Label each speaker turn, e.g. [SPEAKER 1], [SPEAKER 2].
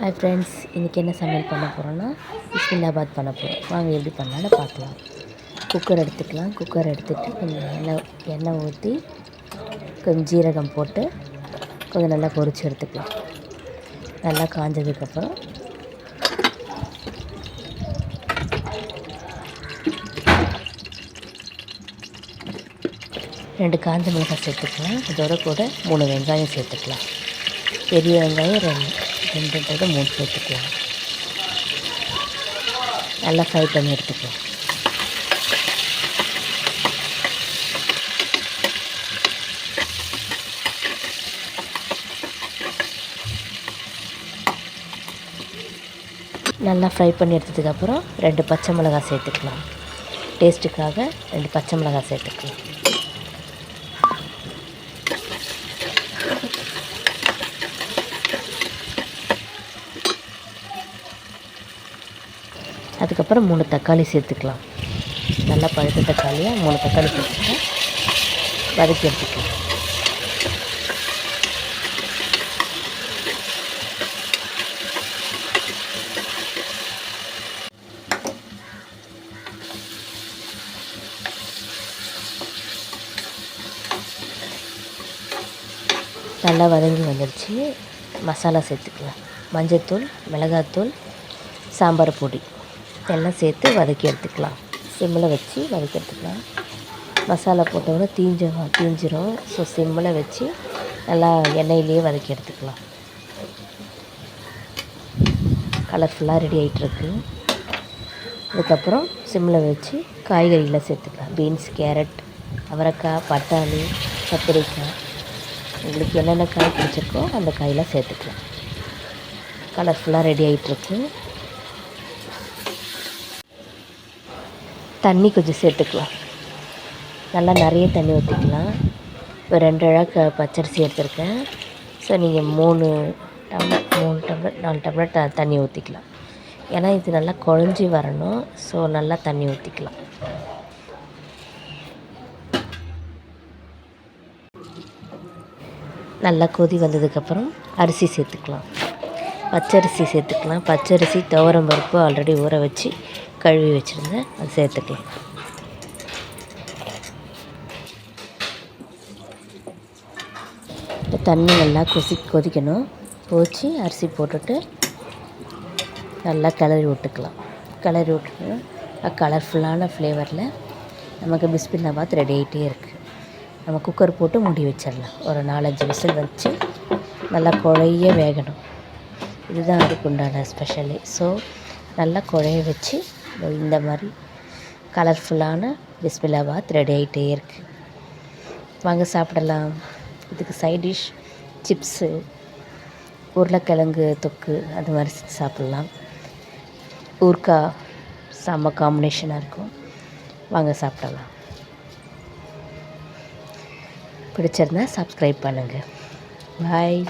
[SPEAKER 1] Hi friends இன்றைக்கி என்ன சமையல் பண்ண போகிறோன்னா பிஸ்மில்லாபாத் பண்ண போகிறோம் வாங்க எப்படி பண்ணாலும் பார்க்கலாம். குக்கர் எடுத்துக்கலாம். குக்கர் எடுத்துகிட்டு கொஞ்சம் எண்ணெய் எண்ணெய் ஊற்றி கொஞ்சம் ஜீரகம் போட்டு கொஞ்சம் நல்லா பொரிச்சு எடுத்துக்கலாம். நல்லா காஞ்சதுக்கப்புறம் ரெண்டு காஞ்ச மிளகாய் சேர்த்துக்கலாம். இதோட கூட மூணு வெங்காயம் சேர்த்துக்கலாம். பெரிய வெங்காயம் ரெண்டு. ரெண்டுன்றது மூணு சேர்த்துக்கலாம் நல்லா ஃப்ரை பண்ணி எடுத்துக்கலாம் நல்லா ஃப்ரை பண்ணி எடுத்ததுக்கப்புறம் ரெண்டு பச்சை மிளகாய் சேர்த்துக்கலாம். டேஸ்ட்டுக்காக ரெண்டு பச்சை மிளகாய் சேர்த்துக்கலாம். அதுக்கப்புறம் மூணு தக்காளி சேர்த்துக்கலாம். நல்லா பழுத்த தக்காளியாக மூணு தக்காளி சேர்த்துட்டு வதக்கி எடுத்துக்கலாம். நல்லா வதங்கி வந்துடுச்சு மசாலா சேர்த்துக்கலாம். மஞ்சத்தூள் மிளகாத்தூள் சாம்பார் பொடி. எல்லாம் சேர்த்து வதக்கி எடுத்துக்கலாம். சிம்மில் வச்சு வதக்கி எடுத்துக்கலாம். மசாலா போட்டவுடனே தீஞ்சிடும் தீஞ்சிரும். ஸோ சிம்மில் வச்சு நல்லா எண்ணெயிலேயே வதக்கி எடுத்துக்கலாம். கலர்ஃபுல்லாக ரெடி ஆகிட்டுருக்கு அதுக்கப்புறம் சிம்மில் வச்சு காய்கறிகளை சேர்த்துக்கலாம். பீன்ஸ் கேரட் அவரைக்காய் பட்டாணி கத்திரிக்காய். உங்களுக்கு என்னென்ன காய் பிடிச்சிருக்கோ அந்த காயெலாம் சேர்த்துக்கலாம். கலர்ஃபுல்லாக ரெடி ஆகிட்டுருக்கு தண்ணி கொஞ்சம் சேர்த்துக்கலாம். நல்லா நிறைய தண்ணி ஊற்றிக்கலாம் இப்போ ரெண்டு அழகு பச்சரிசி எடுத்திருக்கேன். ஸோ நீங்கள் மூணு டம்ளர் மூணு டம்ளர் நாலு டம்ளர் த தண்ணி ஊற்றிக்கலாம் ஏன்னா இது நல்லா குழஞ்சி வரணும். ஸோ நல்லா தண்ணி ஊற்றிக்கலாம் நல்லா கொதி வந்ததுக்கப்புறம் அரிசி சேர்த்துக்கலாம். பச்சரிசி சேர்த்துக்கலாம். பச்சரிசி துவரம் பருப்பு ஆல்ரெடி ஊற வச்சு கழுவி வச்சுருந்தேன். அது சேர்த்துக்கலாம். இந்த தண்ணி நல்லா கொசி கொதிக்கணும். போச்சு அரிசி போட்டுட்டு நல்லா கிளறி விட்டுக்கலாம். கிளறி விட்டுட்டு கலர்ஃபுல்லான ஃப்ளேவரில் நமக்கு பிஸ்பில்லாபாத் ரெடி ஆகிட்டே இருக்குது நம்ம குக்கர் போட்டு மூடி வச்சிடலாம். ஒரு நாலஞ்சு விசில் வச்சு நல்லா குழைய வேகணும். இதுதான் அதுக்கு உண்டான ஸ்பெஷலு ஸோ நல்லா குழைய வச்சு இந்த மாதிரி கலர்ஃபுல்லான பிஸ்மில்லாபாத் ரெடி ஆகிட்டே இருக்குது வாங்க சாப்பிடலாம். இதுக்கு சைட் டிஷ் சிப்ஸு உருளைக்கிழங்கு தொக்கு அது மாதிரி சாப்பிட்லாம். ஊர்க்காய் செம்ம காம்பினேஷனாக இருக்கும். வாங்க சாப்பிடலாம். பிடிச்சிருந்தா சப்ஸ்கிரைப் பண்ணுங்கள் பாய்